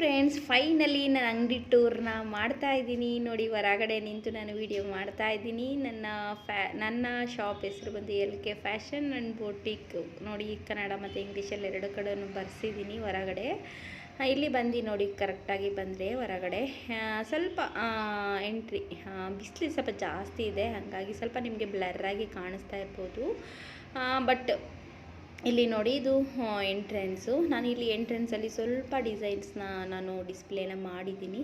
Friends finally ನಾನು ಅಂಗಡಿ ಟೂರ್ನ ಮಾಡ್ತಾ ಇದ್ದೀನಿ. ನೋಡಿ, ಹೊರಗಡೆ ನಿಂತು ನಾನು ವಿಡಿಯೋ ಮಾಡ್ತಾ ಇದ್ದೀನಿ. ನನ್ನ ಫ್ಯಾ ನನ್ನ ಶಾಪ್ ಹೆಸರು ಬಂದು L K fashion and boutique ನೋಡಿ ಕನ್ನಡ ಮತ್ತು ಇಂಗ್ಲೀಷಲ್ಲಿ ಎರಡು ಕಡೆನೂ ಬರ್ಸಿದ್ದೀನಿ ಹೊರಗಡೆ. ಇಲ್ಲಿ ಬಂದು ನೋಡಿ ಕರೆಕ್ಟಾಗಿ ಬಂದರೆ ಹೊರಗಡೆ. ಸ್ವಲ್ಪ ಎಂಟ್ರಿ ಬಿಸಿಲು ಸ್ವಲ್ಪ ಜಾಸ್ತಿ ಇದೆ. ಹಾಗಾಗಿ ಸ್ವಲ್ಪ ನಿಮಗೆ ಬ್ಲರ್ರಾಗಿ ಕಾಣಿಸ್ತಾ ಇರ್ಬೋದು. ಬಟ್ ಇಲ್ಲಿ ನೋಡಿ ಇದು ಎಂಟ್ರೆನ್ಸು ನಾನು ಇಲ್ಲಿ ಎಂಟ್ರೆನ್ಸಲ್ಲಿ ಸ್ವಲ್ಪ ಡಿಸೈನ್ಸ್ನ ನಾನು ಡಿಸ್ಪ್ಲೇನ ಮಾಡಿದ್ದೀನಿ.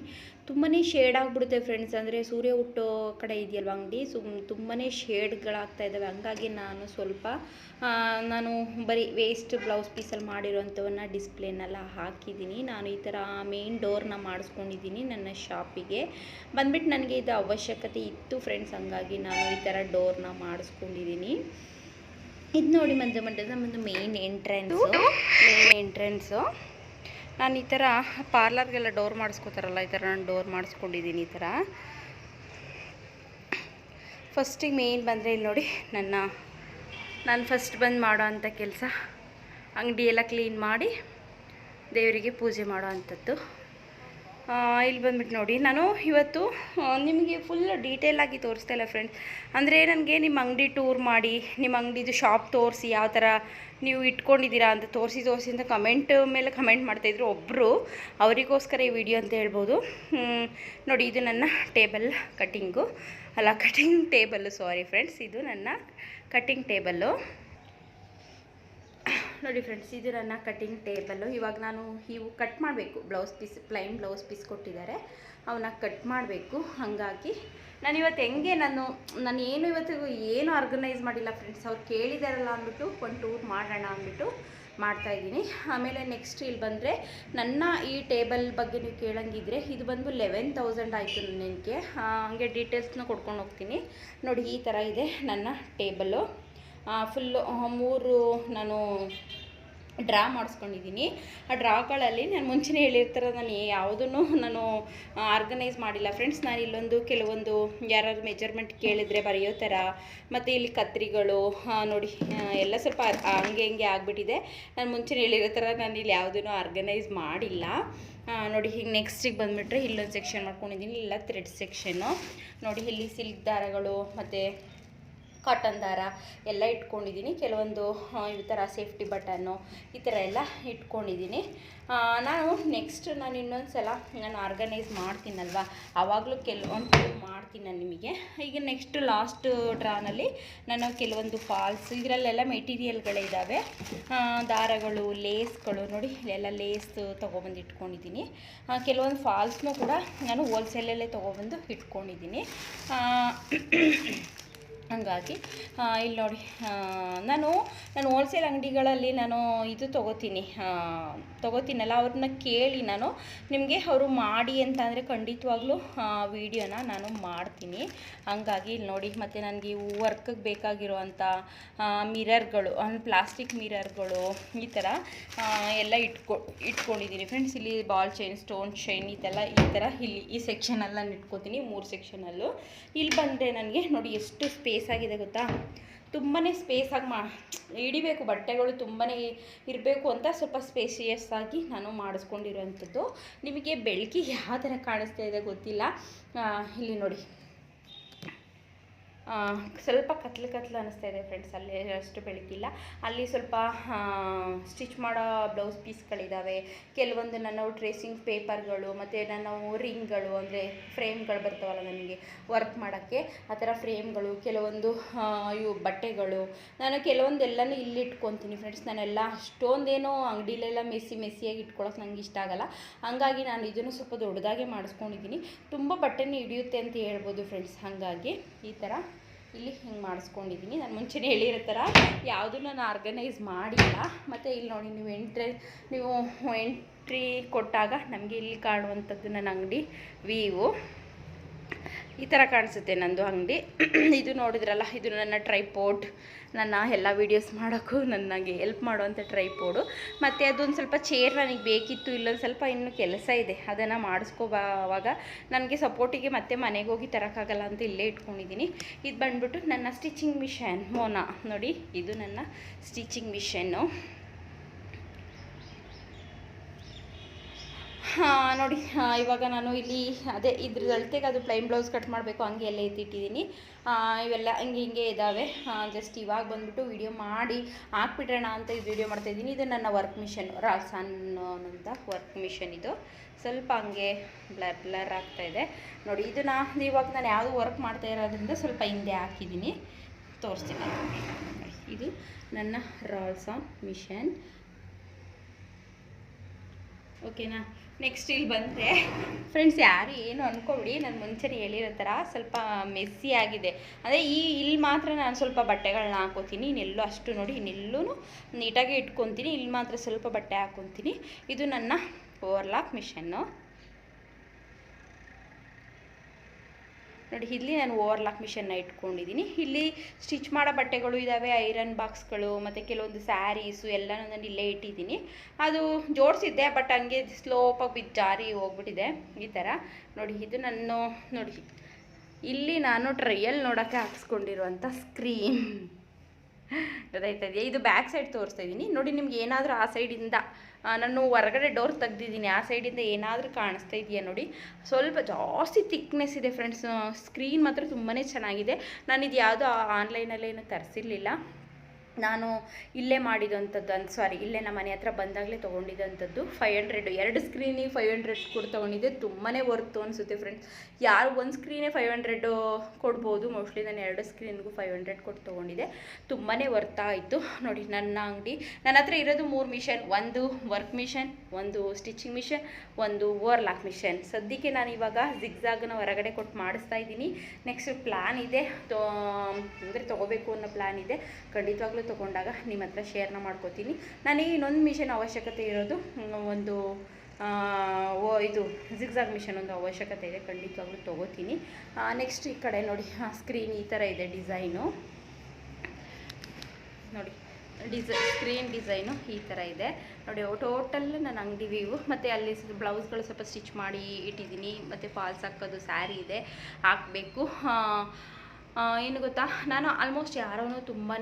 ತುಂಬಾ ಶೇಡ್ ಆಗಿಬಿಡುತ್ತೆ ಫ್ರೆಂಡ್ಸ್ ಅಂದರೆ ಸೂರ್ಯ ಹುಟ್ಟೋ ಕಡೆ ಇದೆಯಲ್ವ ಅಂಗಡಿ? ಸುಮ್ ತುಂಬಾ ಶೇಡ್ಗಳಾಗ್ತಾ ಇದ್ದಾವೆ ಹಂಗಾಗಿ ನಾನು ಸ್ವಲ್ಪ ನಾನು ಬರೀ ವೇಸ್ಟ್ ಬ್ಲೌಸ್ ಪೀಸಲ್ಲಿ ಮಾಡಿರೋಂಥವನ್ನ ಡಿಸ್ಪ್ಲೇನೆಲ್ಲ ಹಾಕಿದ್ದೀನಿ. ನಾನು ಈ ಥರ ಮೇನ್ ಡೋರ್ನ ಮಾಡಿಸ್ಕೊಂಡಿದ್ದೀನಿ ನನ್ನ ಶಾಪಿಗೆ ಬಂದ್ಬಿಟ್ಟು ನನಗೆ ಇದು ಅವಶ್ಯಕತೆ ಇತ್ತು ಫ್ರೆಂಡ್ಸ್ ಹಂಗಾಗಿ ನಾನು ಈ ಥರ ಡೋರ್ನ ಮಾಡಿಸ್ಕೊಂಡಿದ್ದೀನಿ. ಇದು ನೋಡಿ ಮಂಜು ಮಂಡ್ಯದ ಒಂದು ಮೇನ್ ಎಂಟ್ರೆನ್ಸು ಮೇನ್ ಎಂಟ್ರೆನ್ಸು ನಾನು ಈ ಥರ ಪಾರ್ಲರ್ಗೆಲ್ಲ ಡೋರ್ ಮಾಡಿಸ್ಕೋತಾರಲ್ಲ ಈ ಥರ ನಾನು ಡೋರ್ ಮಾಡಿಸ್ಕೊಂಡಿದ್ದೀನಿ ಈ ಥರ ಫಸ್ಟಿಗೆ ಮೇನ್ ಬಂದರೆ ಇಲ್ಲಿ ನೋಡಿ ನನ್ನ ನಾನು ಫಸ್ಟ್ ಬಂದು ಮಾಡೋ ಅಂಥ ಕೆಲಸ. ಅಂಗಡಿ ಎಲ್ಲ ಕ್ಲೀನ್ ಮಾಡಿ ದೇವರಿಗೆ ಪೂಜೆ ಮಾಡೋ ಅಂಥದ್ದು. ಇಲ್ಲಿ ಬಂದ್ಬಿಟ್ಟು ನೋಡಿ. ನಾನು ಇವತ್ತು ನಿಮಗೆ ಫುಲ್ ಡೀಟೇಲಾಗಿ ತೋರಿಸ್ತಾ ಇಲ್ಲ ಫ್ರೆಂಡ್ಸ್ ಅಂದರೆ ನನಗೆ ನಿಮ್ಮ ಅಂಗಡಿ ಟೂರ್ ಮಾಡಿ, ನಿಮ್ಮ ಅಂಗಡಿದು ಶಾಪ್ ತೋರಿಸಿ, ಯಾವ ಥರ ನೀವು ಇಟ್ಕೊಂಡಿದ್ದೀರಾ ಅಂತ ತೋರಿಸಿ ತೋರಿಸಿ ಅಂತ ಕಮೆಂಟ್ ಮೇಲೆ ಕಮೆಂಟ್ ಮಾಡ್ತಾಯಿದ್ರು ಒಬ್ಬರು ಅವರಿಗೋಸ್ಕರ ಈ ವಿಡಿಯೋ ಅಂತ ಹೇಳ್ಬೋದು. ನೋಡಿ, ಇದು ನನ್ನ ಟೇಬಲ್ ಕಟ್ಟಿಂಗು ಅಲ್ಲ ಕಟ್ಟಿಂಗ್ ಟೇಬಲ್ಲು ಸಾರಿ ಫ್ರೆಂಡ್ಸ್ ಇದು ನನ್ನ ಕಟ್ಟಿಂಗ್ ಟೇಬಲ್ಲು ನೋಡಿ ಫ್ರೆಂಡ್ಸ್ ಇದು ನನ್ನ ಕಟ್ಟಿಂಗ್ ಟೇಬಲ್ಲು ಇವಾಗ ನಾನು ಇವು ಕಟ್ ಮಾಡಬೇಕು. Blouse piece plain blouse piece ಕೊಟ್ಟಿದ್ದಾರೆ. ಅವನ್ನ ಕಟ್ ಮಾಡಬೇಕು. ಹಾಗಾಗಿ ನಾನು ಇವತ್ತು ಹೆಂಗೆ ನಾನು ನಾನು ಏನು ಇವತ್ತಿಗೂ ಏನು ಆರ್ಗನೈಸ್ ಮಾಡಿಲ್ಲ ಫ್ರೆಂಡ್ಸ್ ಅವ್ರು ಕೇಳಿದಾರಲ್ಲ ಅಂದ್ಬಿಟ್ಟು ಒಂದು ಟೂರ್ ಮಾಡೋಣ ಅಂದ್ಬಿಟ್ಟು ಮಾಡ್ತಾಯಿದ್ದೀನಿ ಆಮೇಲೆ ನೆಕ್ಸ್ಟ್ ಇಲ್ಲಿ ಬಂದರೆ ನನ್ನ ಈ ಟೇಬಲ್ ಬಗ್ಗೆ ನೀವು ಕೇಳಂಗಿದ್ರೆ ಇದು ಬಂದು ಲೆವೆನ್ ತೌಸಂಡ್ ಆಯಿತು ನನಗೆ. ಹಾಗೆ ಡೀಟೇಲ್ಸ್ನ ಕೊಡ್ಕೊಂಡು ಹೋಗ್ತೀನಿ. ನೋಡಿ ಈ ಥರ ಇದೆ ನನ್ನ ಟೇಬಲ್ಲು ಫುಲ್ಲು ಮೂರು ನಾನು ಡ್ರಾ ಮಾಡಿಸ್ಕೊಂಡಿದ್ದೀನಿ. ಆ ಡ್ರಾಗಳಲ್ಲಿ ನಾನು ಮುಂಚೆನೇ ಹೇಳಿರ್ತಾರೆ ನಾನು ಯಾವುದನ್ನು ನಾನು ಆರ್ಗನೈಸ್ ಮಾಡಿಲ್ಲ. ಫ್ರೆಂಡ್ಸ್ ನಾನು ಇಲ್ಲೊಂದು ಕೆಲವೊಂದು ಯಾರಾದ್ರು ಮೆಜರ್ಮೆಂಟ್ ಕೇಳಿದರೆ ಬರೆಯೋ ಥರ ಮತ್ತು ಇಲ್ಲಿ ಕತ್ರಿಗಳು ನೋಡಿ ಎಲ್ಲ ಸ್ವಲ್ಪ ಹಂಗೆ ಹಂಗೆ ಆಗಿಬಿಟ್ಟಿದೆ. ನಾನು ಮುಂಚೆನೇ ಹೇಳಿರೋ ಥರ ನಾನು ಇಲ್ಲಿ ಯಾವುದನ್ನು ಆರ್ಗನೈಸ್ ಮಾಡಿಲ್ಲ. ನೋಡಿ ಹೀಗೆ ನೆಕ್ಸ್ಟಿಗೆ ಬಂದುಬಿಟ್ರೆ ಇಲ್ಲೊಂದು ಸೆಕ್ಷನ್ ಮಾಡ್ಕೊಂಡಿದ್ದೀನಿ. ಇಲ್ಲ ಥ್ರೆಡ್ ಸೆಕ್ಷನ್ನು ನೋಡಿ, ಇಲ್ಲಿ ಸಿಲ್ಕ್ ದಾರಗಳು, ಮತ್ತು ಕಾಟನ್ ದಾರ ಎಲ್ಲ ಇಟ್ಕೊಂಡಿದ್ದೀನಿ. ಕೆಲವೊಂದು ಈ ಥರ ಸೇಫ್ಟಿ ಬಟನ್ನು ಈ ಥರ ಎಲ್ಲ ಇಟ್ಕೊಂಡಿದ್ದೀನಿ. ನಾನು ನೆಕ್ಸ್ಟ್ ನಾನು ಇನ್ನೊಂದು ಸಲ ನಾನು ಆರ್ಗನೈಸ್ ಮಾಡ್ತೀನಲ್ವ? ಆವಾಗಲೂ ಕೆಲವೊಂದು ಮಾಡ್ತೀನಿ ನಾನು ನಿಮಗೆ. ಈಗ ನೆಕ್ಸ್ಟ್ ಲಾಸ್ಟ್ ಡ್ರಾನಲ್ಲಿ ನಾನು ಕೆಲವೊಂದು ಫಾಲ್ಸ್ ಇದರಲ್ಲೆಲ್ಲ ಮೆಟೀರಿಯಲ್ಗಳಿದ್ದಾವೆ ದಾರಗಳು ಲೇಸ್ಗಳು ನೋಡಿ, ಇಲ್ಲೆಲ್ಲ ಲೇಸ್ ತೊಗೊಬಂದು ಇಟ್ಕೊಂಡಿದ್ದೀನಿ. ಕೆಲವೊಂದು ಫಾಲ್ಸ್ನೂ ಕೂಡ ನಾನು ಹೋಲ್ಸೇಲಲ್ಲೇ ತೊಗೊಬಂದು ಇಟ್ಕೊಂಡಿದ್ದೀನಿ. ಹಂಗಾಗಿ ಇಲ್ಲಿ ನೋಡಿ ನಾನು ನಾನು ಹೋಲ್ಸೇಲ್ ಅಂಗಡಿಗಳಲ್ಲಿ ನಾನು ಇದು ತೊಗೋತೀನಿ ತೊಗೋತೀನಲ್ಲ, ಅವ್ರನ್ನ ಕೇಳಿ ನಾನು ನಿಮಗೆ ಅವರು ಮಾಡಿ ಅಂತ ಅಂದರೆ ಖಂಡಿತವಾಗ್ಲೂ ವೀಡಿಯೋನ ನಾನು ಮಾಡ್ತೀನಿ. ಹಂಗಾಗಿ ಇಲ್ಲಿ ನೋಡಿ, ಮತ್ತು ನನಗೆ ವರ್ಕಿಗೆ ಬೇಕಾಗಿರುವಂಥ ಮಿರರ್ಗಳು ಪ್ಲಾಸ್ಟಿಕ್ ಮಿರರ್ಗಳು ಈ ಥರ ಎಲ್ಲ ಇಟ್ಕೊ ಇಟ್ಕೊಂಡಿದ್ದೀನಿ ಫ್ರೆಂಡ್ಸ್ ಇಲ್ಲಿ ಬಾಲ್ ಚೈನ್ ಸ್ಟೋನ್ ಚೈನ್ ಇದೆಲ್ಲ ಈ ಥರ ಇಲ್ಲಿ ಈ ಸೆಕ್ಷನಲ್ಲಿ ನಾನು ಇಟ್ಕೋತೀನಿ, ಮೂರು ಸೆಕ್ಷನಲ್ಲೂ ಇಲ್ಲಿ ಬಂದರೆ ನನಗೆ ನೋಡಿ ಎಷ್ಟು ಸ್ಪೇಸ್ ಆಗಿದೆ ಗೊತ್ತಾ? ತುಂಬಾ ಸ್ಪೇಸ್ ಆಗಿ ಮಾ ಹಿಡಿಬೇಕು, ಬಟ್ಟೆಗಳು ತುಂಬಾ ಇರಬೇಕು ಅಂತ ಸ್ವಲ್ಪ ಸ್ಪೇಸಿಯಸ್ ಆಗಿ ನಾನು ಮಾಡಿಸ್ಕೊಂಡಿರೋವಂಥದ್ದು. ನಿಮಗೆ ಬೆಳಕಿಗೆ ಯಾವ ಥರ ಕಾಣಿಸ್ತಾ ಇದೆ ಗೊತ್ತಿಲ್ಲ. ಇಲ್ಲಿ ನೋಡಿ. ಸ್ವಲ್ಪ ಕತ್ಲು ಕತ್ಲು ಅನ್ನಿಸ್ತಾ ಇದೆ ಫ್ರೆಂಡ್ಸ್ ಅಲ್ಲಿ ಅಷ್ಟು ಬೆಳಕಿಲ್ಲ. ಅಲ್ಲಿ ಸ್ವಲ್ಪ ಸ್ಟಿಚ್ ಮಾಡೋ ಬ್ಲೌಸ್ ಪೀಸ್ಗಳಿದ್ದಾವೆ ಕೆಲವೊಂದು ನನ್ನ ಟ್ರೇಸಿಂಗ್ ಪೇಪರ್ಗಳು ಮತ್ತು ನನ್ನ ರಿಂಗ್ಗಳು ಅಂದರೆ ಫ್ರೇಮ್ಗಳು ಬರ್ತಾವಲ್ಲ ನನಗೆ ವರ್ಕ್ ಮಾಡೋಕ್ಕೆ. ಆ ಥರ ಫ್ರೇಮ್ಗಳು ಕೆಲವೊಂದು ಇವು ಬಟ್ಟೆಗಳು. ನಾನು ಕೆಲವೊಂದೆಲ್ಲನೂ ಇಲ್ಲಿ ಇಟ್ಕೊತೀನಿ ಫ್ರೆಂಡ್ಸ್ ನಾನೆಲ್ಲ ಅಷ್ಟೊಂದೇನೋ ಅಂಗಡಿಲೆಲ್ಲ ಮೆಸ್ಸಿ ಮೆಸ್ಸಿಯಾಗಿ ಇಟ್ಕೊಳ್ಳೋಕೆ ನಂಗೆ ಇಷ್ಟ ಆಗಲ್ಲ. ಹಾಗಾಗಿ ನಾನು ಇದನ್ನು ಸ್ವಲ್ಪ ದೊಡ್ಡದಾಗೆ ಮಾಡಿಸ್ಕೊಂಡಿದ್ದೀನಿ. ತುಂಬ ಬಟ್ಟೆನೇ ಹಿಡಿಯುತ್ತೆ ಅಂತ ಹೇಳ್ಬೋದು ಫ್ರೆಂಡ್ಸ್ ಹಾಗಾಗಿ ಈ ಥರ. ಇಲ್ಲಿ ಹಿಂಗೆ ಮಾಡಿಸ್ಕೊಂಡಿದ್ದೀನಿ ನಾನು ಮುಂಚೆನೇ ಹೇಳಿರೋ ಥರ ಯಾವುದೂ ನಾನು ಆರ್ಗನೈಸ್ ಮಾಡಿಲ್ಲ. ಮತ್ತು ಇಲ್ಲಿ ನೋಡಿ ನೀವು ಎಂಟ್ರೆ ನೀವು ಎಂಟ್ರಿ ಕೊಟ್ಟಾಗ ನಮಗೆ ಇಲ್ಲಿ ಕಾಣುವಂಥದ್ದು ನನ್ನ ಅಂಗಡಿ ವೀವು ಈ ಥರ ಕಾಣಿಸುತ್ತೆ ನಂದು ಅಂಗಡಿ. ಇದು ನೋಡಿದ್ರಲ್ಲ, ಇದು ನನ್ನ ಟ್ರೈಪೋರ್ಟ್ ನನ್ನ ಎಲ್ಲ ವೀಡಿಯೋಸ್ ಮಾಡೋಕ್ಕೂ ನನಗೆ ಹೆಲ್ಪ್ ಮಾಡುವಂಥ ಟ್ರೈಪೋರ್ಡು ಮತ್ತು ಅದೊಂದು ಸ್ವಲ್ಪ ಚೇರ್ ನನಗೆ ಬೇಕಿತ್ತು, ಇಲ್ಲೊಂದು ಸ್ವಲ್ಪ ಇನ್ನೂ ಕೆಲಸ ಇದೆ. ಅದನ್ನು ಮಾಡಿಸ್ಕೋಬಾವಾಗ ನನಗೆ ಸಪೋರ್ಟಿಗೆ ಮತ್ತೆ ಮನೆಗೆ ಹೋಗಿ ತರೋಕ್ಕಾಗಲ್ಲ ಅಂತ ಇಲ್ಲೇ ಇಟ್ಕೊಂಡಿದ್ದೀನಿ ಇದು ಬಂದ್ಬಿಟ್ಟು ನನ್ನ ಸ್ಟಿಚಿಂಗ್ ಮಿಷನ್ ಮೋನಾ, ನೋಡಿ, ಇದು ನನ್ನ ಸ್ಟಿಚಿಂಗ್ ಮಿಷನ್ನು ನೋಡಿ ಇವಾಗ ನಾನು ಇಲ್ಲಿ ಅದೇ ಇದ್ರ ಅಳತೆಗೆ ಅದು ಪ್ಲೈನ್ ಬ್ಲೌಸ್ ಕಟ್ ಮಾಡಬೇಕು, ಹಂಗೆ ಎಲ್ಲ ಎತ್ತಿಟ್ಟಿದ್ದೀನಿ. ಇವೆಲ್ಲ ಹಂಗೆ ಹಿಂಗೆ ಇದ್ದಾವೆ ಜಸ್ಟ್ ಇವಾಗ ಬಂದ್ಬಿಟ್ಟು ವಿಡಿಯೋ ಮಾಡಿ ಹಾಕ್ಬಿಟ್ರೋಣ ಅಂತ ಇದು ವಿಡಿಯೋ ಮಾಡ್ತಾಯಿದ್ದೀನಿ ಇದು ನನ್ನ ವರ್ಕ್ ಮಿಷನ್ ರಾಲ್ಸನ್ ಅಂತ ವರ್ಕ್ ಮಿಷನ್ ಇದು. ಸ್ವಲ್ಪ ಹಂಗೆ ಬ್ಲರ್ ಬ್ಲರ್ ಇದೆ. ನೋಡಿ ನಾನು ಇವಾಗ ನಾನು ಯಾವುದು ವರ್ಕ್ ಮಾಡ್ತಾ ಇರೋದ್ರಿಂದ ಸ್ವಲ್ಪ ಹಿಂದೆ ಹಾಕಿದ್ದೀನಿ. ತೋರಿಸ್ತೀನಿ ಇದು ನನ್ನ ರಾಲ್ಸಾನ್ ಮಿಷನ್ ಓಕೆನಾ ನೆಕ್ಸ್ಟ್ ಇಲ್ಲಿ ಬಂದರೆ. ಫ್ರೆಂಡ್ಸ್ ಯಾರು ಏನು ಅಂದ್ಕೊಬಿಡಿ ನಾನು ಮುಂಚೆನೇ ಹೇಳಿರೋ ಥರ ಸ್ವಲ್ಪ ಮೆಸ್ಸಿ ಆಗಿದೆ. ಅಂದರೆ ಈ ಇಲ್ಲಿ ಮಾತ್ರ ನಾನು ಸ್ವಲ್ಪ ಬಟ್ಟೆಗಳನ್ನ ಹಾಕೋತೀನಿ. ಇನ್ನೆಲ್ಲೂ ಅಷ್ಟು ನೋಡಿ ಇನ್ನೆಲ್ಲೂ ನೀಟಾಗಿ ಇಟ್ಕೊತೀನಿ. ಇಲ್ಲಿ ಮಾತ್ರ ಸ್ವಲ್ಪ ಬಟ್ಟೆ ಹಾಕೊತೀನಿ. ಇದು ನನ್ನ ಓವರ್ಲಾಕ್ ಮಿಷನ್ನು ನೋಡಿ, ಇಲ್ಲಿ ನಾನು ಓವರ್ಲಾಕ್ ಮಿಷನ್ನ ಇಟ್ಕೊಂಡಿದ್ದೀನಿ. ಇಲ್ಲಿ ಸ್ಟಿಚ್ ಮಾಡೋ ಬಟ್ಟೆಗಳು ಇದ್ದಾವೆ ಐರನ್ ಬಾಕ್ಸ್ಗಳು ಮತ್ತು ಕೆಲವೊಂದು ಸ್ಯಾರೀಸು ಎಲ್ಲನೂ ನಾನು ಇಲ್ಲೇ ಇಟ್ಟಿದ್ದೀನಿ. ಅದು ಜೋಡಿಸಿದ್ದೆ ಬಟ್ ಹಂಗೆ ಸ್ಲೋಪಾಗಿ ಬಿದ್ದು ಜಾರಿ ಹೋಗ್ಬಿಟ್ಟಿದೆ ಈ ಥರ. ನೋಡಿ, ಇದು ನಾನು ನೋಡಿ, ಇಲ್ಲಿ ನಾನು ಟ್ರೈಯಲ್ ನೋಡೋಕ್ಕೆ ಹಾಕ್ಸ್ಕೊಂಡಿರುವಂಥ ಸ್ಕ್ರೀನ್ ಗೊತ್ತಾಯ್ತಾ ಇದೆಯಾ ಇದು ಬ್ಯಾಕ್ ಸೈಡ್ ತೋರಿಸ್ತಾ ಇದ್ದೀನಿ ನೋಡಿ ನಿಮ್ಗೆ ಏನಾದರೂ ಆ ಸೈಡಿಂದ ನಾನು ಹೊರಗಡೆ ಡೋರ್ ತೆಗ್ದಿದ್ದೀನಿ. ಆ ಸೈಡಿಂದ ಏನಾದರೂ ಕಾಣಿಸ್ತಾ ಇದೆಯಾ ನೋಡಿ? ಸ್ವಲ್ಪ ಜಾಸ್ತಿ ತಿಕ್ನೆಸ್ ಇದೆ ಫ್ರೆಂಡ್ಸ್ ಸ್ಕ್ರೀನ್ ಮಾತ್ರ ತುಂಬಾ ಚೆನ್ನಾಗಿದೆ. ನಾನು ಇದು ಯಾವುದೋ ಆನ್ಲೈನಲ್ಲೇನು ತರಿಸಿರ್ಲಿಲ್ಲ. ನಾನು ಇಲ್ಲೇ ಮಾಡಿದಂಥದ್ದು ಅಂತ ಸಾರಿ ಇಲ್ಲೇ ನಮ್ಮ ಮನೆ ಹತ್ರ ಬಂದಾಗಲೇ ತೊಗೊಂಡಿದ್ದಂಥದ್ದು ಫೈವ್ ಹಂಡ್ರೆಡ್ ಎರಡು ಸ್ಕ್ರೀನಿಗೆ ಫೈವ್ ಹಂಡ್ರೆಡ್ ಕೊಟ್ಟು ತೊಗೊಂಡಿದ್ದೆ. ತುಂಬಾ ವರ್ತು ಅನಿಸುತ್ತೆ ಫ್ರೆಂಡ್ಸ್ ಯಾರು ಒಂದು ಸ್ಕ್ರೀನೇ ಫೈವ್ ಹಂಡ್ರೆಡ್ ಕೊಡ್ಬೋದು ಮೋಸ್ಟ್ಲಿ ನಾನು ಎರಡು ಸ್ಕ್ರೀನ್ಗೂ ಫೈವ್ ಹಂಡ್ರೆಡ್ ಕೊಟ್ಟು ತೊಗೊಂಡಿದ್ದೆ. ತುಂಬಾ ವರ್ತ ಆಯಿತು. ನೋಡಿ, ನನ್ನ ಅಂಗಡಿ, ನನ್ನ ಹತ್ರ ಇರೋದು ಮೂರು ಮಿಷನ್ ಒಂದು ವರ್ಕ್ ಮಿಷನ್ ಒಂದು ಸ್ಟಿಚಿಂಗ್ ಮಿಷನ್ ಒಂದು ಓವರ್ಲಾಕ್ ಮಿಷನ್ ಸದ್ಯಕ್ಕೆ ನಾನು ಇವಾಗ ಜಿಗ್ಜಾಗ್ನ ಹೊರಗಡೆ ಕೊಟ್ಟು ಮಾಡಿಸ್ತಾ ಇದ್ದೀನಿ. ನೆಕ್ಸ್ಟ್ ಪ್ಲ್ಯಾನ್ ಇದೆ. ಅಂದರೆ ತೊಗೋಬೇಕು ಅನ್ನೋ ಪ್ಲ್ಯಾನ್ ಇದೆ. ಖಂಡಿತವಾಗ್ಲೂ ತೊಗೊಂಡಾಗ ನಿಮ್ಮ ಹತ್ರ ಶೇರ್ನ ಮಾಡ್ಕೋತೀನಿ. ನನಗೆ ಇನ್ನೊಂದು ಮಿಷನ್ ಅವಶ್ಯಕತೆ ಇರೋದು ಒಂದು ಓ, ಇದು ಜಿಗ್ಜಾಗ್ ಮಿಷನ್ ಒಂದು ಅವಶ್ಯಕತೆ ಇದೆ, ಖಂಡಿತವಾಗ್ಲೂ ತೊಗೋತೀನಿ. ನೆಕ್ಸ್ಟ್ ಈ ಕಡೆ ನೋಡಿ ಸ್ಕ್ರೀನ್ ಈ ಥರ ಇದೆ ಡಿಸೈನು ನೋಡಿ ಡಿಸೈ ಸ್ಕ್ರೀನ್ ಡಿಸೈನು ಈ ಥರ ಇದೆ. ನೋಡಿ ಟೋಟಲ್ ನನ್ನ ಅಂಗಡಿ ವ್ಯೂ ಮತ್ತು ಅಲ್ಲಿ ಬ್ಲೌಸ್ಗಳು ಸ್ವಲ್ಪ ಸ್ಟಿಚ್ ಮಾಡಿ ಇಟ್ಟಿದ್ದೀನಿ, ಮತ್ತು ಫಾಲ್ಸ್ ಹಾಕೋದು ಸ್ಯಾರಿ ಇದೆ, ಹಾಕಬೇಕು. ಏನು ಗೊತ್ತಾ? ನಾನು ಆಲ್ಮೋಸ್ಟ್ ಯಾರೂ ತುಂಬಾ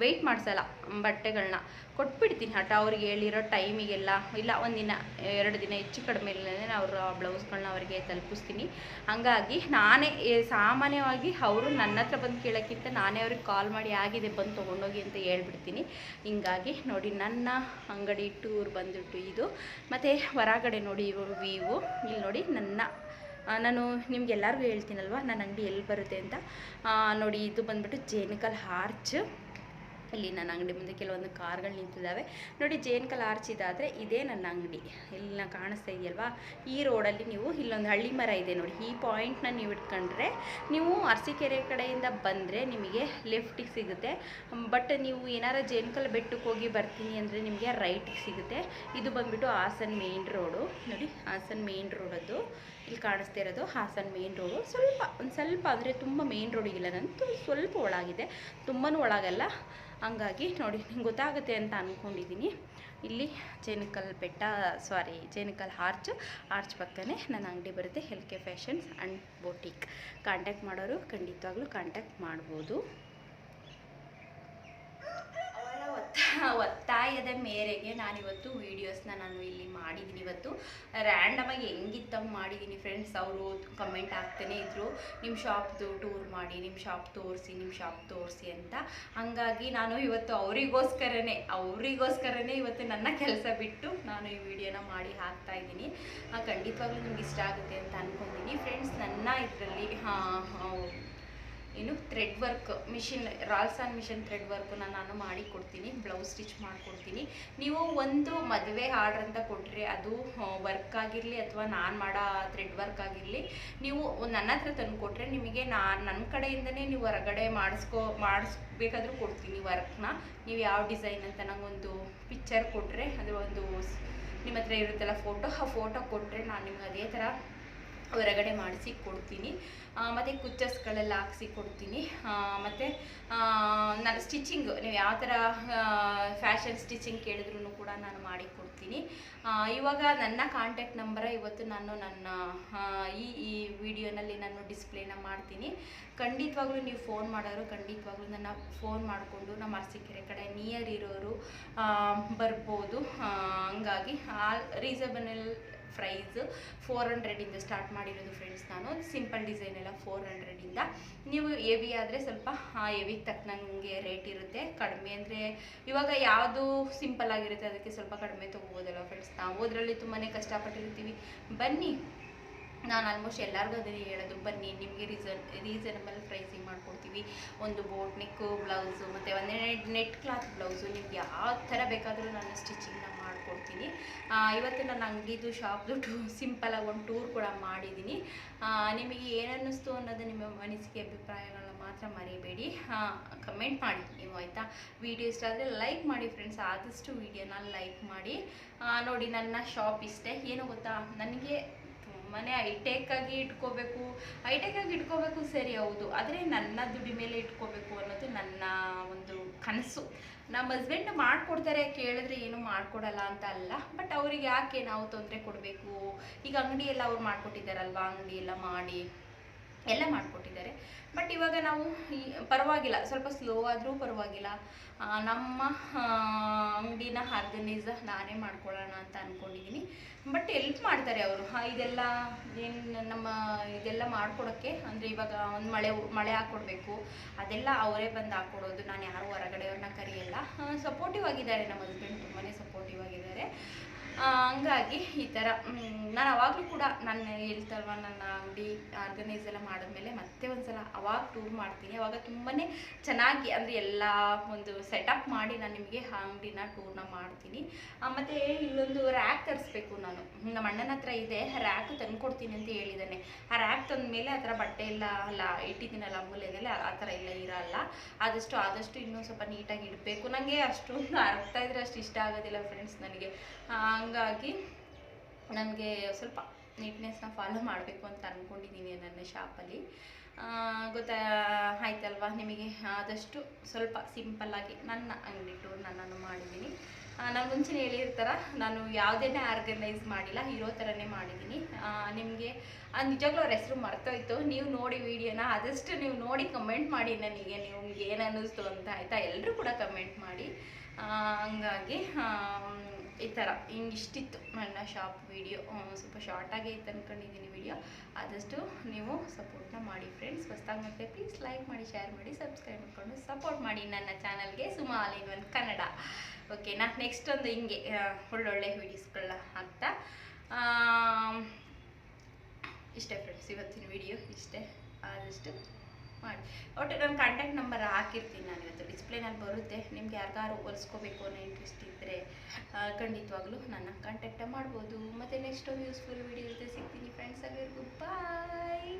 ವೆಯ್ಟ್ ಮಾಡಿಸಲ್ಲ ಬಟ್ಟೆಗಳನ್ನ ಕೊಟ್ಬಿಡ್ತೀನಿ ಹಠ ಅವ್ರಿಗೆ ಹೇಳಿರೋ ಟೈಮಿಗೆಲ್ಲ. ಇಲ್ಲ, ಒಂದಿನ, ಎರಡು ದಿನ ಹೆಚ್ಚು ಕಡಿಮೆ ಇಲ್ಲ ಆ ಬ್ಲೌಸ್ಗಳನ್ನ ಅವರಿಗೆ ತಲುಪಿಸ್ತೀನಿ. ಹಾಗಾಗಿ ನಾನೇ ಸಾಮಾನ್ಯವಾಗಿ ಅವರು ನನ್ನ ಹತ್ರ ಬಂದು ಕೇಳೋಕ್ಕಿಂತ ನಾನೇ ಅವ್ರಿಗೆ ಕಾಲ್ ಮಾಡಿ, ಆಗಿದೆ, ಬಂದು ತೊಗೊಂಡೋಗಿ ಅಂತ ಹೇಳ್ಬಿಡ್ತೀನಿ. ಹಿಂಗಾಗಿ ನೋಡಿ, ನನ್ನ ಅಂಗಡಿ ಟೂರ್ ಬಂದುಬಿಟ್ಟು ಇದು. ಮತ್ತು ಹೊರಗಡೆ ನೋಡಿ ಇವರು ವೀವು ಇಲ್ಲಿ ನೋಡಿ, ನನ್ನ ನಾನು ನಿಮ್ಗೆಲ್ಲರಿಗೂ ಹೇಳ್ತೀನಲ್ವ ನನ್ನ ಅಂಗಡಿ ಎಲ್ಲಿ ಬರುತ್ತೆ ಅಂತ. ನೋಡಿ, ಇದು ಬಂದ್ಬಿಟ್ಟು ಜೇನಕಲ್ ಹಾರ್ಚ್ ಇಲ್ಲಿ ನನ್ನ ಅಂಗಡಿ ಮುಂದೆ ಕೆಲವೊಂದು ಕಾರ್ಗಳು ನಿಂತಿದ್ದಾವೆ. ನೋಡಿ, ಜೇನಕಲ್ ಆರ್ಚ್ ಇದಾದರೆ ಇದೇ ನನ್ನ ಅಂಗಡಿ. ಇಲ್ಲಿ ನಾನು ಕಾಣಿಸ್ತಾ ಇದೆಯಲ್ವಾ? ಈ ರೋಡಲ್ಲಿ ನೀವು ಇಲ್ಲೊಂದು ಹಳ್ಳಿ ಮರ ಇದೆ ನೋಡಿ. ಈ ಪಾಯಿಂಟ್ನ ನೀವು ಇಟ್ಕೊಂಡ್ರೆ ನೀವು ಅರಸಿಕೆರೆ ಕಡೆಯಿಂದ ಬಂದರೆ ನಿಮಗೆ ಲೆಫ್ಟಿಗೆ ಸಿಗುತ್ತೆ. ಬಟ್ ನೀವು ಏನಾರ ಜೇನ್ಕಲ್ ಬೆಟ್ಟಕ್ಕೆ ಹೋಗಿ ಬರ್ತೀನಿ ಅಂದರೆ ನಿಮಗೆ ರೈಟಿಗೆ ಸಿಗುತ್ತೆ. ಇದು ಬಂದ್ಬಿಟ್ಟು ಹಾಸನ್ ಮೇನ್ ರೋಡು. ನೋಡಿ, ಹಾಸನ್ ಮೇನ್ ರೋಡದು ಇಲ್ಲಿ ಕಾಣಿಸ್ತಾ ಇರೋದು ಹಾಸನ್ ಮೇನ್ ರೋಡು ಸ್ವಲ್ಪ, ಒಂದು ಸ್ವಲ್ಪ ಅಂದರೆ ತುಂಬ ಮೇನ್ ರೋಡಿಗಿಲ್ಲ ನಂತು ಸ್ವಲ್ಪ ಒಳಗಿದೆ. ತುಂಬಾ ಒಳಗಲ್ಲ. ಹಂಗಾಗಿ ನೋಡಿ ನಿಮ್ಗೆ ಗೊತ್ತಾಗುತ್ತೆ ಅಂತ ಅಂದ್ಕೊಂಡಿದ್ದೀನಿ ಇಲ್ಲಿ ಜೇನಕಲ್ ಬೆಟ್ಟ ಸಾರಿ ಜೇನಕಲ್ ಆರ್ಚ್ ಆರ್ಚ್ ಪಕ್ಕನೇ ನನ್ನ ಅಂಗಡಿ ಬರುತ್ತೆ L K fashions and boutique contact ಮಾಡೋರು ಖಂಡಿತವಾಗ್ಲೂ ಕಾಂಟ್ಯಾಕ್ಟ್ ಮಾಡ್ಬೋದು ಅವರ ಒತ್ತ ಒತ್ತಾಯದ ಮೇರೆಗೆ ನಾನಿವತ್ತು ವೀಡಿಯೋಸ್ನ ನಾನು ಇಲ್ಲಿ ಮಾಡಿದ್ದೀನಿ. ಇವತ್ತು ರ್ಯಾಂಡಮಾಗಿ ಹೆಂಗಿತ್ತ ಮಾಡಿದ್ದೀನಿ ಫ್ರೆಂಡ್ಸ್ ಅವರು ಕಮೆಂಟ್ ಆಗ್ತಾನೆ ಇದ್ದರು ನಿಮ್ಮ ಶಾಪ್ದು ಟೂರ್ ಮಾಡಿ ನಿಮ್ಮ ಶಾಪ್ ತೋರಿಸಿ ನಿಮ್ಮ ಶಾಪ್ ತೋರಿಸಿ ಅಂತ. ಹಾಗಾಗಿ ನಾನು ಇವತ್ತು ಅವರಿಗೋಸ್ಕರನೇ ಅವರಿಗೋಸ್ಕರನೇ ಇವತ್ತು ನನ್ನ ಕೆಲಸ ಬಿಟ್ಟು ನಾನು ಈ ವಿಡಿಯೋನ ಮಾಡಿ ಹಾಕ್ತಾ ಇದ್ದೀನಿ. ಖಂಡಿತವಾಗ್ಲೂ ನಿಮ್ಗೆ ಇಷ್ಟ ಆಗುತ್ತೆ ಅಂತ ಅಂದ್ಕೊಂಡಿದ್ದೀನಿ ಫ್ರೆಂಡ್ಸ್ ನನ್ನ ಇದರಲ್ಲಿ ಏನು ಥ್ರೆಡ್ ವರ್ಕ್ ಮಿಷಿನ್ ರಾಲ್ಸಾನ್ ಮಿಷಿನ್ ಥ್ರೆಡ್ ವರ್ಕನ್ನ ನಾನು ಮಾಡಿ ಕೊಡ್ತೀನಿ ಬ್ಲೌಸ್ ಸ್ಟಿಚ್ ಮಾಡಿಕೊಡ್ತೀನಿ. ನೀವು ಒಂದು ಮದುವೆ ಆರ್ಡ್ರ್ ಅಂತ ಕೊಟ್ಟರೆ ಅದು ವರ್ಕ್ ಆಗಿರಲಿ ಅಥವಾ ನಾನು ಮಾಡೋ ಥ್ರೆಡ್ ವರ್ಕ್ ಆಗಿರಲಿ, ನೀವು ನನ್ನ ಹತ್ರ ತಂದು ಕೊಟ್ಟರೆ ನಿಮಗೆ ನಾನು ನನ್ನ ಕಡೆಯಿಂದನೇ ನೀವು ಹೊರಗಡೆ ಮಾಡಿಸ್ಕೋ, ಮಾಡಿಸ್ಬೇಕಾದ್ರೂ ಕೊಡ್ತೀನಿ ವರ್ಕ್ನ ನೀವು ಯಾವ ಡಿಸೈನ್ ಅಂತ ನಂಗೊಂದು ಪಿಕ್ಚರ್ ಕೊಟ್ಟರೆ ಅದು ಒಂದು ನಿಮ್ಮ ಹತ್ರ ಇರುತ್ತಲ್ಲ ಫೋಟೋ ಆ ಫೋಟೋ ಕೊಟ್ಟರೆ ನಾನು ನಿಮ್ಗೆ ಅದೇ ಥರ ಹೊರಗಡೆ ಮಾಡಿಸಿ ಕೊಡ್ತೀನಿ. ಮತ್ತು ಕುಚ್ಚಸ್ಗಳೆಲ್ಲ ಹಾಕ್ಸಿ ಕೊಡ್ತೀನಿ. ಮತ್ತು ನಾನು ಸ್ಟಿಚಿಂಗ್ ನೀವು ಯಾವ ಥರ ಫ್ಯಾಷನ್ ಸ್ಟಿಚಿಂಗ್ ಕೇಳಿದ್ರು ಕೂಡ ನಾನು ಮಾಡಿ ಕೊಡ್ತೀನಿ. ಇವಾಗ ನನ್ನ ಕಾಂಟ್ಯಾಕ್ಟ್ ನಂಬರ ಇವತ್ತು ನಾನು ನನ್ನ ಈ ಈ ವಿಡಿಯೋನಲ್ಲಿ ನಾನು ಡಿಸ್ಪ್ಲೇನ ಮಾಡ್ತೀನಿ. ಖಂಡಿತವಾಗ್ಲೂ ನೀವು ಫೋನ್ ಮಾಡೋರು ಖಂಡಿತವಾಗ್ಲೂ ನನ್ನ ಫೋನ್ ಮಾಡಿಕೊಂಡು ನಮ್ಮ ಅರಸೀಕೆರೆ ಕಡೆ ನಿಯರ್ ಇರೋರು ಬರ್ಬೋದು ಬರ್ಬೋದು. ಆ, ಹಂಗಾಗಿ ರೀಸನಬಲ್ ಪ್ರೈಸ್ ಫೋರ್ ಹಂಡ್ರೆಡಿಂದ ಸ್ಟಾರ್ಟ್ ಮಾಡಿರೋದು ಫ್ರೆಂಡ್ಸ್ ನಾನು. ಸಿಂಪಲ್ ಡಿಸೈನ್ ಎಲ್ಲ ಫೋರ್ ಹಂಡ್ರೆಡಿಂದ ನೀವು ಹೆವಿ ಆದರೆ ಸ್ವಲ್ಪ ಹೆವಿಗೆ ತಕ್ಕನಂಗೆ ರೇಟ್ ಇರುತ್ತೆ. ಕಡಿಮೆ ಅಂದರೆ ಇವಾಗ ಯಾವುದು ಸಿಂಪಲ್ ಆಗಿರುತ್ತೆ ಅದಕ್ಕೆ ಸ್ವಲ್ಪ ಕಡಿಮೆ ತೊಗೋಬೋದಲ್ಲ ಫ್ರೆಂಡ್ಸ್ ನಾವು ಅದರಲ್ಲಿ ತುಂಬಾ ಕಷ್ಟಪಟ್ಟಿರ್ತೀವಿ. ಬನ್ನಿ. ನಾನು ಆಲ್ಮೋಸ್ಟ್ ಎಲ್ಲರಿಗೂ ಅದನ್ನೇ ಹೇಳೋದು, ಬನ್ನಿ ನಿಮಗೆ ರೀಸನ್ ರೀಸನಬಲ್ ಪ್ರೈಸಿಂಗ್ ಮಾಡ್ಕೊಡ್ತೀವಿ. ಒಂದು ಬೋಟ್ ನೆಕ್ಕು ಬ್ಲೌಸು ಮತ್ತು ಒಂದೇ ನೆಟ್ ಕ್ಲಾತ್ ಬ್ಲೌಸು ನಿಮ್ಗೆ ಯಾವ ಥರ ಬೇಕಾದರೂ ನಾನು ಸ್ಟಿಚಿಂಗ್ನ ಮಾಡಿಕೊಡ್ತೀನಿ. ಇವತ್ತು ನನ್ನ ಅಂಗಡಿದು ಶಾಪ್ದು ಟೂ ಸಿಂಪಲಾಗಿ ಒಂದು ಟೂರ್ ಕೂಡ ಮಾಡಿದ್ದೀನಿ ನಿಮಗೆ ಏನನ್ನಿಸ್ತು ಅನ್ನೋದು ನಿಮ್ಮ ಮನಸ್ಸಿಗೆ ಅಭಿಪ್ರಾಯಗಳನ್ನ ಮಾತ್ರ ಮರಿಬೇಡಿ. ಕಮೆಂಟ್ ಮಾಡಿ ನೀವು ಆಯಿತಾ? ವಿಡಿಯೋ ಇಷ್ಟ ಆದರೆ ಲೈಕ್ ಮಾಡಿ ಫ್ರೆಂಡ್ಸ್ ಆದಷ್ಟು ವಿಡಿಯೋನ ಲೈಕ್ ಮಾಡಿ. ನೋಡಿ ನನ್ನ ಶಾಪ್ ಇಷ್ಟೇ. ಏನು ಗೊತ್ತಾ? ನನಗೆ ತುಂಬಾ ಆಗಿ ಇಟ್ಕೋಬೇಕು. ಹೈಟೆಕ್ಕಾಗಿ ಇಟ್ಕೋಬೇಕು ಸರಿ, ಹೌದು. ಆದರೆ ನನ್ನ ದುಡಿ ಮೇಲೆ ಇಟ್ಕೋಬೇಕು ಅನ್ನೋದು ನನ್ನ ಒಂದು ಕನಸು. ನಮ್ಮ ಹಸ್ಬೆಂಡ್ ಮಾಡಿಕೊಡ್ತಾರೆ, ಕೇಳಿದ್ರೆ ಏನು ಮಾಡಿಕೊಡಲ್ಲ ಅಂತ ಅಲ್ಲ. ಬಟ್ ಅವ್ರಿಗೆ ಯಾಕೆ ನಾವು ತೊಂದರೆ ಕೊಡಬೇಕು? ಈಗ ಅಂಗಡಿ ಎಲ್ಲ ಅವ್ರು ಮಾಡಿಕೊಟ್ಟಿದ್ದಾರಲ್ವಾ? ಅಂಗಡಿ ಎಲ್ಲ ಮಾಡಿ. ಎಲ್ಲ ಮಾಡಿಕೊಟ್ಟಿದ್ದಾರೆ. ಬಟ್ ಇವಾಗ ನಾವು ಪರವಾಗಿಲ್ಲ, ಸ್ವಲ್ಪ ಸ್ಲೋ ಆದರೂ ಪರವಾಗಿಲ್ಲ. ನಮ್ಮ ಅಂಗಡಿನ ಆರ್ಗನೈಸ ನಾನೇ ಮಾಡ್ಕೊಳ್ಳೋಣ ಅಂತ ಅಂದ್ಕೊಂಡಿದ್ದೀನಿ ಬಟ್ ಎಲ್ಪ್ ಮಾಡ್ತಾರೆ ಅವರು. ಇದೆಲ್ಲ ಏನು ನಮ್ಮ ಇದೆಲ್ಲ ಮಾಡ್ಕೊಡೋಕ್ಕೆ ಅಂದರೆ ಇವಾಗ ಒಂದು ಮಳೆ ಮಳೆ ಹಾಕ್ಕೊಡ್ಬೇಕು ಅದೆಲ್ಲ ಅವರೇ ಬಂದು ಹಾಕ್ಕೊಡೋದು ನಾನು ಯಾರು ಹೊರಗಡೆಯವ್ರನ್ನ ಕರೆಯಲ್ಲ. ಸಪೋರ್ಟಿವ್ ಆಗಿದ್ದಾರೆ ನಮ್ಮ ಹಸ್ಬೆಂಡ್ ತುಂಬಾ ಸಪೋರ್ಟಿವ್ ಆಗಿದ್ದಾರೆ. ಹಂಗಾಗಿ ಈ ಥರ ನಾನು ಅವಾಗಲೂ ಕೂಡ ನಾನು ಹೇಳ್ತಲ್ವ, ನನ್ನ ಅಂಗಡಿ ಆರ್ಗನೈಸ್ ಎಲ್ಲ ಮಾಡಿದ್ಮೇಲೆ ಮತ್ತೆ ಒಂದ್ಸಲ ಅವಾಗ ಟೂರ್ ಮಾಡ್ತೀನಿ. ಅವಾಗ ತುಂಬಾ ಚೆನ್ನಾಗಿ ಅಂದರೆ ಎಲ್ಲ ಒಂದು ಸೆಟಪ್ ಮಾಡಿ ನಾನು ನಿಮಗೆ ಆ ಅಂಗಡಿನ ಟೂರ್ನ ಮಾಡ್ತೀನಿ. ಮತ್ತು ಇಲ್ಲೊಂದು ರ್ಯಾಕ್ ತರಿಸ್ಬೇಕು ನಾನು. ನಮ್ಮ ಅಣ್ಣನ ಹತ್ರ ಇದೆ ರ್ಯಾಕ್ ತಂದ್ಕೊಡ್ತೀನಿ ಅಂತ ಹೇಳಿದ್ದಾನೆ ಆ ರ್ಯಾಕ್ ತಂದಮೇಲೆ ಆ ಥರ ಬಟ್ಟೆ ಎಲ್ಲ ಅಲ್ಲ ಇಟ್ಟಿದ್ದೀನಲ್ಲ ಮೂಲೆಯಲ್ಲಿ, ಆ ಥರ ಎಲ್ಲ ಇರಲ್ಲ. ಆದಷ್ಟು ಆದಷ್ಟು ಇನ್ನೂ ಸ್ವಲ್ಪ ನೀಟಾಗಿ ಇಡಬೇಕು. ನನಗೆ ಅಷ್ಟೊಂದು ಅರ್ಥ ಇದ್ರೆ ಅಷ್ಟು ಇಷ್ಟ ಆಗೋದಿಲ್ಲ ಫ್ರೆಂಡ್ಸ್ ನನಗೆ. ಹಂಗಾಗಿ ನನಗೆ ಸ್ವಲ್ಪ ನೀಟ್ನೆಸ್ನ ಫಾಲೋ ಮಾಡಬೇಕು ಅಂತ ಅಂದ್ಕೊಂಡಿದ್ದೀನಿ ನನ್ನ ಶಾಪಲ್ಲಿ ಗೊತ್ತಾ, ಆಯ್ತಲ್ವಾ? ನಿಮಗೆ ಆದಷ್ಟು ಸ್ವಲ್ಪ ಸಿಂಪಲ್ಲಾಗಿ ನನ್ನ ಅಂಗಡಿ ಟೂರ್ನ ನಾನು ಮಾಡಿದ್ದೀನಿ. ನಾನು ಮುಂಚೆ ಹೇಳಿರ್ತಾರ, ನಾನು ಯಾವುದೇನೇ ಆರ್ಗನೈಸ್ ಮಾಡಿಲ್ಲ ಇರೋ ಥರನೇ ಮಾಡಿದ್ದೀನಿ. ನಿಮಗೆ ನಿಜವಾಗ್ಲೂ ಅವ್ರ ಹೆಸರು ಮರ್ತೋಯ್ತು. ನೀವು ನೋಡಿ ವಿಡಿಯೋನ, ಆದಷ್ಟು ನೀವು ನೋಡಿ ಕಮೆಂಟ್ ಮಾಡಿ ನನಗೆ. ನೀವು ಏನು ಅನ್ನಿಸ್ತು ಅಂತ ಆಯಿತಾ? ಎಲ್ಲರೂ ಕೂಡ ಕಮೆಂಟ್ ಮಾಡಿ. ಹಂಗಾಗಿ ಈ ಥರ ಹಿಂಗಿಷ್ಟಿತ್ತು ನನ್ನ ಶಾಪ್ ವೀಡಿಯೋ ಸ್ವಲ್ಪ ಶಾರ್ಟಾಗೇ ಇತ್ತು ಅಂದ್ಕೊಂಡಿದ್ದೀನಿ ವಿಡಿಯೋ ಆದಷ್ಟು ನೀವು ಸಪೋರ್ಟ್ನ ಮಾಡಿ ಫ್ರೆಂಡ್ಸ್ ಹೊಸ್ದಾಗಿ ಮತ್ತೆ ಪ್ಲೀಸ್ ಲೈಕ್ ಮಾಡಿ ಶೇರ್ ಮಾಡಿ ಸಬ್ಸ್ಕ್ರೈಬ್ ಮಾಡಿಕೊಂಡು ಸಪೋರ್ಟ್ ಮಾಡಿ ನನ್ನ ಚಾನಲ್ಗೆ Suma all in one Kannada ಓಕೆನಾ ನೆಕ್ಸ್ಟ್ ಒಂದು ಹಿಂಗೆ ಒಳ್ಳೊಳ್ಳೆ ವೀಡಿಯೋಸ್ಗಳನ್ನ ಹಾಕ್ತಾ. ಇಷ್ಟೇ ಫ್ರೆಂಡ್ಸ್ ಇವತ್ತಿನ ವಿಡಿಯೋ ಇಷ್ಟೇ. ಆದಷ್ಟು ಮಾಡಿ. ಒಟ್ಟು ನನ್ನ ಕಾಂಟ್ಯಾಕ್ಟ್ ನಂಬರ್ ಹಾಕಿರ್ತೀನಿ ನಾನು ಇವತ್ತು. ಡಿಸ್ಪ್ಲೇನಲ್ಲಿ ಬರುತ್ತೆ. ನಿಮ್ಗೆ ಯಾರಿಗಾರು ಹೊಲಿಸ್ಕೋಬೇಕು ಅನ್ನೋ ಇಂಟ್ರೆಸ್ಟ್ ಇದ್ದರೆ ಖಂಡಿತವಾಗ್ಲೂ ನನ್ನ ಕಾಂಟ್ಯಾಕ್ಟ ಮಾಡ್ಬೋದು. ಮತ್ತು ನೆಕ್ಸ್ಟ್ ಒಂದು ಯೂಸ್ಫುಲ್ ವಿಡಿಯೋ ಜೊತೆ ಸಿಗ್ತೀನಿ ಫ್ರೆಂಡ್ಸ್ ಆಗಿರ್ಬೋದು ಬಾಯ್